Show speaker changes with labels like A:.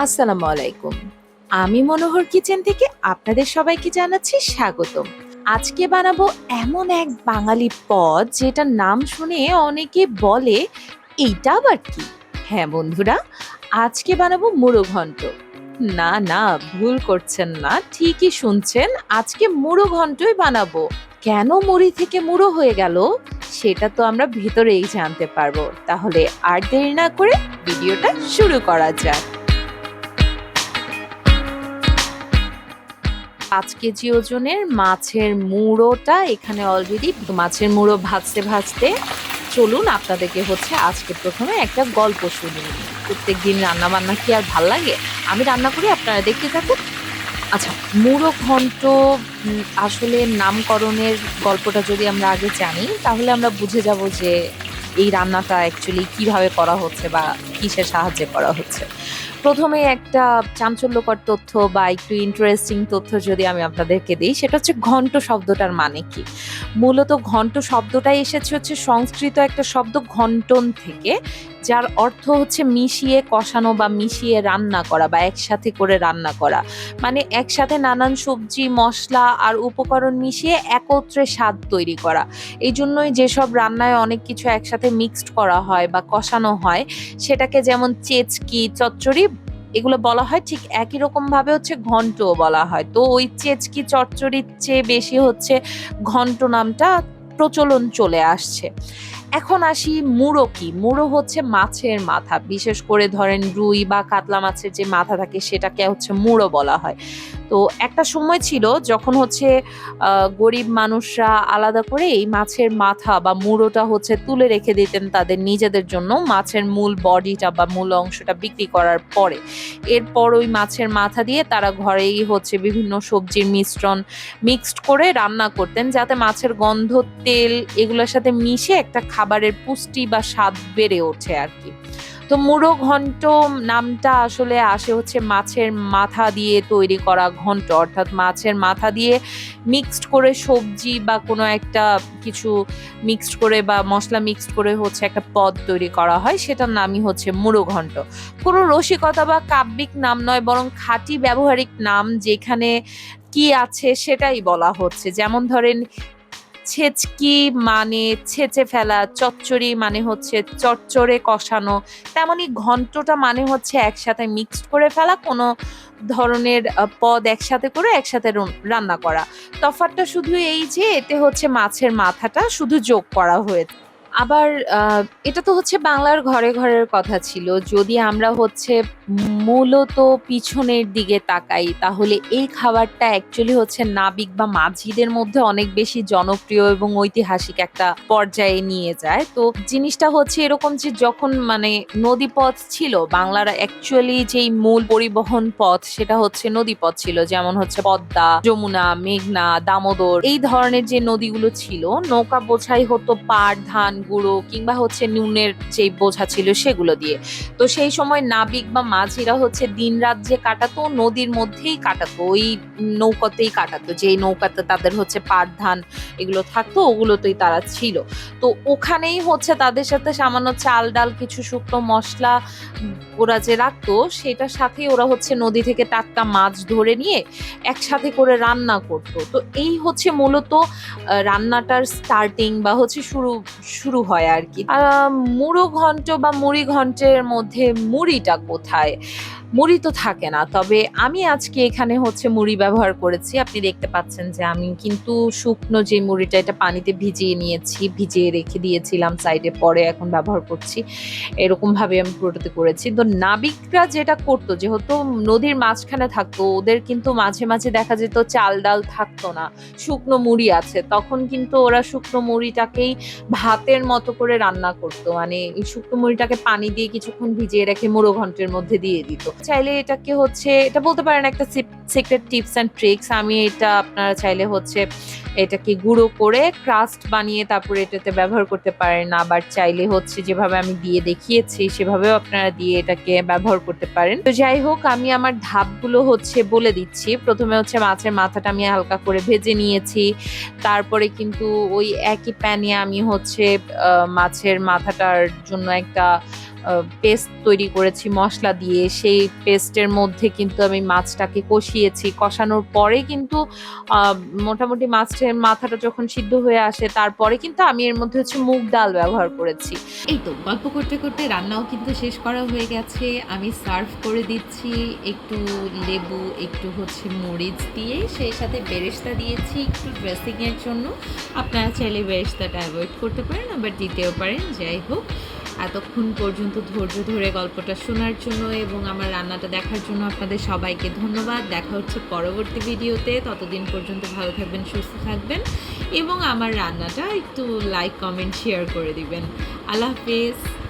A: আসসালামু আলাইকুম। আমি মনোহর কিচেন থেকে আপনাদের সবাইকে জানাচ্ছি স্বাগতম। আজকে বানাবো এমন এক বাঙালি পদ যেটার নাম শুনে অনেকে বলে, এইটা আবার কি? হ্যাঁ বন্ধুরা, আজকে বানাবো মুড়ো ঘন্ট না না, ভুল করছেন না, ঠিকই শুনছেন। আজকে মুড়ো ঘন্টই বানাবো। কেন মুড়ি থেকে মুড়ো হয়ে গেল, সেটা তো আমরা ভেতরেই জানতে পারব। তাহলে আর দেরি না করে ভিডিওটা শুরু করা যাক। পাঁচ কেজি ওজনের মাছের মুড়োটা এখানে অলরেডি মাছের মুড়ো ভাজতে ভাজতে চলুন আপনাদেরকে হচ্ছে আজকে প্রথমে একটা গল্প শুনি। প্রত্যেক দিন রান্না বান্না কি আর ভালো লাগে? আমি রান্না করি, আপনারা দেখতে থাকুন। আচ্ছা মুড়ো ঘন্ট আসলে নামকরণের গল্পটা যদি আমরা আগে জানি, তাহলে আমরা বুঝে যাব যে এই রান্নাটা অ্যাকচুয়ালি কীভাবে করা হচ্ছে বা কিসের সাহায্যে করা হচ্ছে। প্রথমে একটা চাঞ্চল্যকর তথ্য বা একটু ইন্টারেস্টিং তথ্য যদি আমি আপনাদেরকে দিই, সেটা হচ্ছে ঘন্ট শব্দটার মানে কি? মূলত ঘন্ট শব্দটাই এসেছে হচ্ছে সংস্কৃত একটা শব্দ ঘন্টন থেকে। যার অর্থ হচ্ছে মিশিয়ে, কষানো বা মিশিয়ে রান্না করা বা একসাথে করে রান্না করা। মানে একসাথে নানান সবজি, মশলা আর উপকরণ মিশিয়ে একত্রে স্বাদ তৈরি করা। এই জন্যই যেসব রান্নায় অনেক কিছু একসাথে মিক্সড করা হয় বা কষানো হয়, সেটাকে যেমন চেচকি, চচ্চড়ি, এগুলো বলা হয় ঠিক একই রকম ভাবে হচ্ছে ঘন্টও বলা হয়। তো ওই চেচকি, চচ্চড়ির চেয়ে বেশি হচ্ছে ঘন্ট নামটা প্রচলন চলে আসছে। এখন আসি মুড়ো কি? মুড়ো হচ্ছে মাছের মাথা। বিশেষ করে ধরেন রুই বা কাতলা মাছের যে মাথা থাকে সেটাকে হচ্ছে মুড়ো বলা হয়। তো একটা সময় ছিল যখন হচ্ছে গরিব মানুষরা আলাদা করে এই মাছের মাথা বা মুড়োটা হচ্ছে তুলে রেখে দিতেন তাদের নিজেদের জন্য মাছের মূল বডিটা বা মূল অংশটা বিক্রি করার পরে। এরপর ওই মাছের মাথা দিয়ে তারা ঘরেই হচ্ছে বিভিন্ন সবজির মিশ্রণ মিক্সড করে রান্না করতেন যাতে মাছের গন্ধ, তেল এগুলোর সাথে মিশে একটা খাবারের পুষ্টি বা স্বাদ বেড়ে ওঠে আর কি। তো মুড়ো ঘন্ট নামটা আসলে আসে হচ্ছে মাছের মাথা দিয়ে তৈরি করা ঘন্ট অর্থাৎ মাছের মাথা দিয়ে মিক্সড করে সবজি বা কোনো একটা কিছু মিক্সড করে বা মশলা মিক্সড করে হচ্ছে একটা পদ তৈরি করা হয়, সেটার নামই হচ্ছে মুড়ো ঘন্ট কোনো রসিকতা বা কাব্যিক নাম নয়, বরং খাঁটি ব্যবহারিক নাম যেখানে কি আছে সেটাই বলা হচ্ছে। যেমন ধরেন ছেচকি মানে ছেচে ফেলা, চচ্চড়ি মানে হচ্ছে চচ্চড়ে কষানো, তেমনই ঘন্টটা মানে হচ্ছে একসাথে মিক্সড করে ফেলা, কোনো ধরনের পদ একসাথে করে একসাথে রান্না করা। তফাতটা শুধু এই যে, এতে হচ্ছে মাছের মাথাটা শুধু যোগ করা হয়েছে। আবার এটা তো হচ্ছে বাংলার ঘরে ঘরের কথা ছিল। যদি আমরা হচ্ছে মূলত পিছনের দিকে তাকাই, তাহলে এই খাবারটা অ্যাকচুয়ালি হচ্ছে নাবিক বা মাঝিদের মধ্যে অনেক বেশি জনপ্রিয় এবং ঐতিহাসিক একটা পর্যায়ে নিয়ে যায়। তো জিনিসটা হচ্ছে এরকম যে যখন মানে নদীপথ ছিল, বাংলার অ্যাকচুয়ালি যেই মূল পরিবহন পথ, সেটা হচ্ছে নদীপথ ছিল। যেমন হচ্ছে পদ্মা, যমুনা, মেঘনা, দামোদর, এই ধরনের যে নদীগুলো ছিল, নৌকা বোঝাই হতো পাট ধান গুঁড়ো কিংবা হচ্ছে নুনের যে বোঝা ছিল সেগুলো দিয়ে। তো সেই সময় নাবিক বা মাঝিরা হচ্ছে দিন রাত যে কাটাতো, নদীর মধ্যেই কাটাতো, ওই নৌকাতেই কাটাতো। যেই নৌকাতে তাদের হচ্ছে পাট, ধান এগুলো থাকতো, ওগুলোতেই তারা ছিল। তো ওখানেই হচ্ছে তাদের সাথে সামান্য চাল ডাল, কিছু শুকনো মশলা ওরা যে রাখতো, সেটার সাথেই ওরা হচ্ছে নদী থেকে টাটকা মাছ ধরে নিয়ে একসাথে করে রান্না করতো। তো এই হচ্ছে মূলত রান্নাটার স্টার্টিং বা হচ্ছে শুরু শুরু হয় আর কি। মুড়ো ঘন্ট বা মুড়ি ঘন্টের মধ্যে মুড়িটা কোথায়? মুড়ি তো থাকে না, তবে আমি আজকে এখানে হচ্ছে মুড়ি ব্যবহার করেছি। আপনি দেখতে পাচ্ছেন যে আমি কিন্তু শুকনো যে মুড়িটা, এটা পানিতে ভিজিয়ে নিয়েছি, ভিজিয়ে রেখে দিয়েছিলাম সাইডে পরে এখন ব্যবহার করছি। এরকমভাবে আমি পুরোটাতে করেছি। তো নাবিকরা যেটা করতো, যেহেতু নদীর মাঝখানে থাকতো, ওদের কিন্তু মাঝে মাঝে দেখা যেত চাল ডাল থাকতো না, শুকনো মুড়ি আছে। তখন কিন্তু ওরা শুকনো মুড়িটাকেই ভাতের মতো করে রান্না করতো। মানে এই শুকনো মুড়িটাকে পানি দিয়ে কিছুক্ষণ ভিজিয়ে রেখে মুড়ো ঘন্টের মধ্যে দিয়ে দিত। চাইলে এটাকে হচ্ছে, এটা বলতে পারেন একটা সিক্রেট টিপস অ্যান্ড ট্রিক্স আমি এটা আপনারা চাইলে হচ্ছে এটাকে গুঁড়ো করে ক্রাস্ট বানিয়ে তারপরে এটাতে ব্যবহার করতে পারেন। আবার চাইলে হচ্ছে যেভাবে আমি দিয়ে দেখিয়েছি, সেভাবেও আপনারা দিয়ে এটাকে ব্যবহার করতে পারেন। তো যাই হোক, আমি আমার ধাপগুলো হচ্ছে বলে দিচ্ছি। প্রথমে হচ্ছে মাছের মাথাটা আমি হালকা করে ভেজে নিয়েছি। তারপরে কিন্তু ওই একই প্যানে আমি হচ্ছে মাছের মাথাটার জন্য একটা পেস্ট তৈরি করেছি, মশলা দিয়ে। সেই পেস্টের মধ্যে কিন্তু আমি মাছটাকে কষিয়েছি। কষানোর পরে কিন্তু মোটামুটি মাছের মাথাটা যখন সিদ্ধ হয়ে আসে, তারপরে কিন্তু আমি এর মধ্যে হচ্ছে মুগ ডাল ব্যবহার করেছি। এই তো, গল্প করতে করতে রান্নাও কিন্তু শেষ করা হয়ে গেছে। আমি সার্ভ করে দিচ্ছি, একটু লেবু, একটু হচ্ছে মরিচ দিয়ে। সেই সাথে বেরেস্তা দিয়েছি একটু ড্রেসিংয়ের জন্য। আপনারা চাইলে বেরেস্তাটা অ্যাভয়েড করতে পারেন, আবার দিতেও পারেন। যাই হোক এতক্ষণ পর্যন্ত ধৈর্য ধরে গল্পটা শোনার জন্য এবং আমার রান্নাটা দেখার জন্য আপনাদের সবাইকে ধন্যবাদ। দেখা হচ্ছে পরবর্তী ভিডিওতে। ততদিন পর্যন্ত ভালো থাকবেন, সুস্থ থাকবেন এবং আমার রান্নাটা একটু লাইক কমেন্ট শেয়ার করে দিবেন। আল্লাহ হাফেজ।